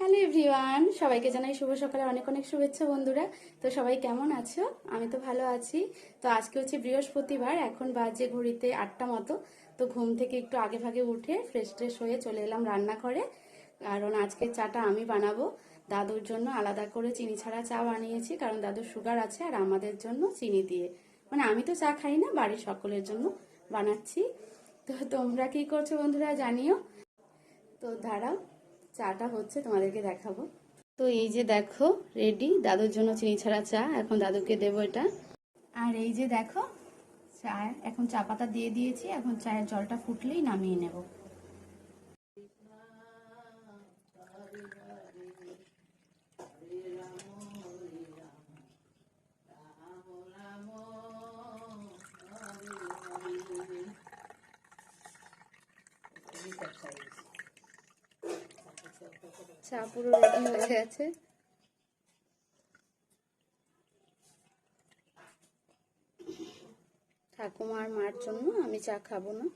Hello everyone, সবাইকে জানাই শুভ সকালে অনেক অনেক শুভেচ্ছা বন্ধুরা। তো সবাই কেমন আছো? আমি তো ভালো আছি। তো আজকে হচ্ছে বৃহস্পতিবার, এখন বাজে ঘড়িতে আটটা মতো। তো ঘুম থেকে একটু আগে ভাগে উঠে ফ্রেশ ট্রেশ হয়ে চলে এলাম রান্নাঘরে। কারণ আজকে চাটা আমি বানাবো। দাদুর জন্য আলাদা করে চিনি ছাড়া চা বানিয়েছি, কারণ দাদুর সুগার আছে আর আমাদের জন্য চিনি দিয়ে। মানে আমি তো চা খাই না, বাড়ির সকলের জন্য বানাচ্ছি। তো তোমরা কি করছ বন্ধুরা জানিও? তো দাঁড়াও। চাটা হচ্ছে, তোমাদেরকে দেখাবো। তো এই যে দেখো রেডি দাদুর জন্য চিনি ছাড়া চা, এখন দাদুকে দেবো এটা। আর এই যে দেখো, চা, এখন চা পাতা দিয়ে দিয়েছি, এখন চায়ের জলটা ফুটলেই নামিয়ে নেব। চা পুরো রেডি হয়ে গেছে। ঠাকুমার মার জন্য আমি চা খাব না।